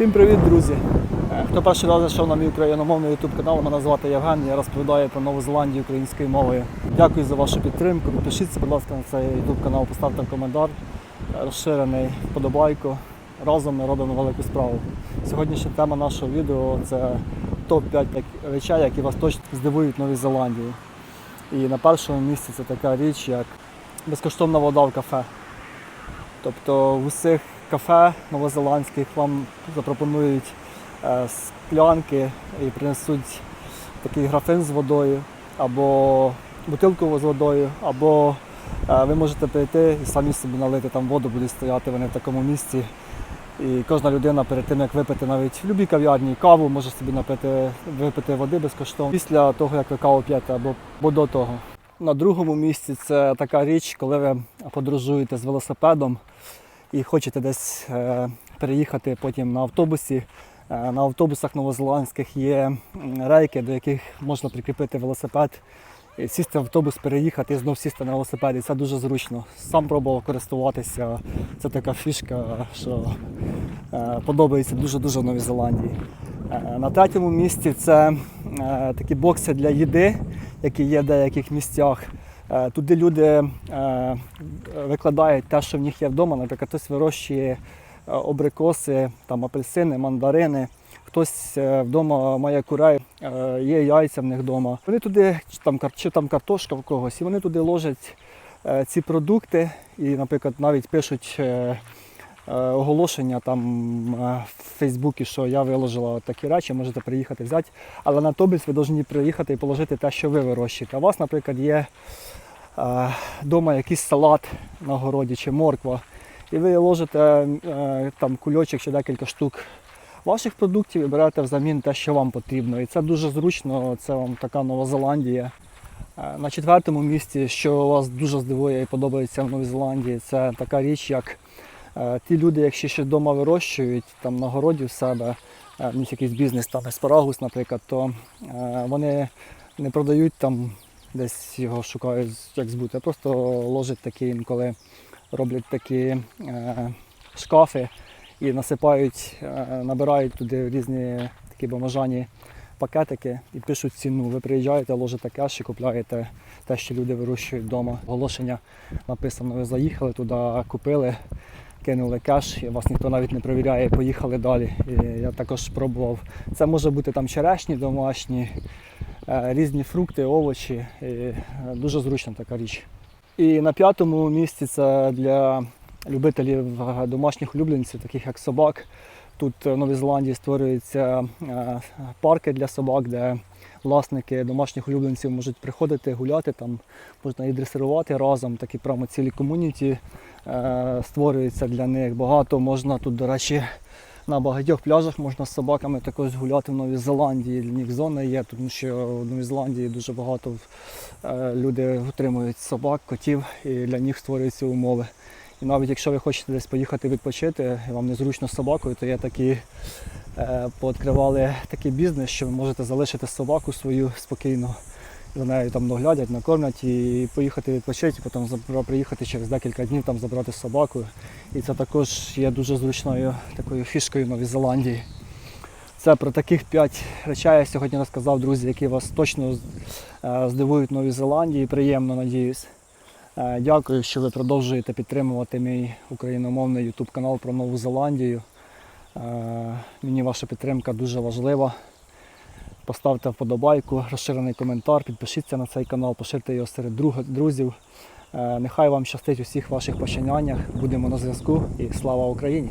Всім привіт, друзі! Хто перший раз зайшов на мій україномовний YouTube канал, мене звати Євген, я розповідаю про Нову Зеландію українською мовою. Дякую за вашу підтримку. Підпишіться, будь ласка, на цей YouTube канал, поставте коментар, розширений вподобайку. Разом ми робимо велику справу. Сьогоднішня тема нашого відео це топ-5 речей, які вас точно здивують в Новій Зеландії. І на першому місці це така річ, як безкоштовна вода в кафе. Тобто в усіх кафе новозеландських вам запропонують е, склянки і принесуть такий графин з водою, або бутилку з водою, або е, ви можете прийти і самі собі налити там воду, будуть стояти вони в такому місці. І кожна людина перед тим, як випити навіть в будь-якій кав'ярні каву, може собі напити, випити води безкоштовно після того, як ви каву п'єте, або, або до того. На другому місці це така річ, коли ви подорожуєте з велосипедом і хочете десь е, переїхати потім на автобусі. Е, на автобусах новозеландських є рейки, до яких можна прикріпити велосипед, сісти в автобус, переїхати і знов сісти на велосипед. І це дуже зручно. Сам пробував користуватися. Це така фішка, що е, подобається дуже-дуже Новій Зеландії. На третьому місці це такі бокси для їди, які є в деяких місцях. Е, Туди люди е, викладають те, що в них є вдома. Наприклад, хтось вирощує е, абрикоси, там, апельсини, мандарини. Хтось вдома має курей, є яйця в них вдома. Вони туди, чи там, чи там картошка в когось, і вони туди ложать ці продукти і, наприклад, навіть пишуть оголошення там е, в Фейсбуці, що я виложила такі речі, можете приїхати взяти. Але на автобус ви повинні приїхати і положити те, що ви вирощуєте. У вас, наприклад, є вдома якийсь салат на городі чи морква, і ви ложите е, там кульочок чи декілька штук ваших продуктів і берете взамін те, що вам потрібно. І це дуже зручно, це вам така Нова Зеландія. Е, На четвертому місці, що вас дуже здивує і подобається в Новій Зеландії, це така річ, як е, ті люди, якщо ще вдома вирощують там на городі в себе, е, в якийсь бізнес, там еспарагус, наприклад, то е, вони не продають там, десь його шукають як збути, а просто ложать такі інколи роблять такі е, шкафи і насипають, е, набирають туди різні такі бумажані пакетики і пишуть ціну. Ви приїжджаєте, ложите кеш і купляєте те, що люди вирощують вдома. Оголошення написано, ви заїхали туди, купили, кинули кеш, і вас ніхто навіть не перевіряє, поїхали далі. І я також пробував. Це може бути там черешні домашні, е, різні фрукти, овочі. І е, дуже зручна така річ. І на п'ятому місці це для любителів е, домашніх улюбленців, таких як собак. Тут в Новій Зеландії створюються е, парки для собак, де власники домашніх улюбленців можуть приходити гуляти, там можна і дресирувати разом, такі прямо цілі комуніті е, створюються для них. Багато можна тут, до речі, на багатьох пляжах можна з собаками також гуляти в Новій Зеландії. Для них зона є, тому що в Новій Зеландії дуже багато е, люди утримують собак, котів, і для них створюються умови. І навіть якщо ви хочете десь поїхати відпочити, і вам незручно з собакою, то є такі, е, пооткривали такий бізнес, що ви можете залишити собаку свою спокійно. За нею там доглядять, накормлять і поїхати відпочити, і потім приїхати через декілька днів там забрати собаку. І це також є дуже зручною такою фішкою в Новій Зеландії. Це про таких п'ять речей я сьогодні розказав, друзі, які вас точно е, здивують в Новій Зеландії. Приємно, надіюсь. Е, Дякую, що ви продовжуєте підтримувати мій україномовний YouTube канал про Нову Зеландію. Е, Мені ваша підтримка дуже важлива. Поставте вподобайку, розширений коментар, підпишіться на цей канал, поширте його серед друзів. Е, Нехай вам щастить у всіх ваших починаннях. Будемо на зв'язку і слава Україні!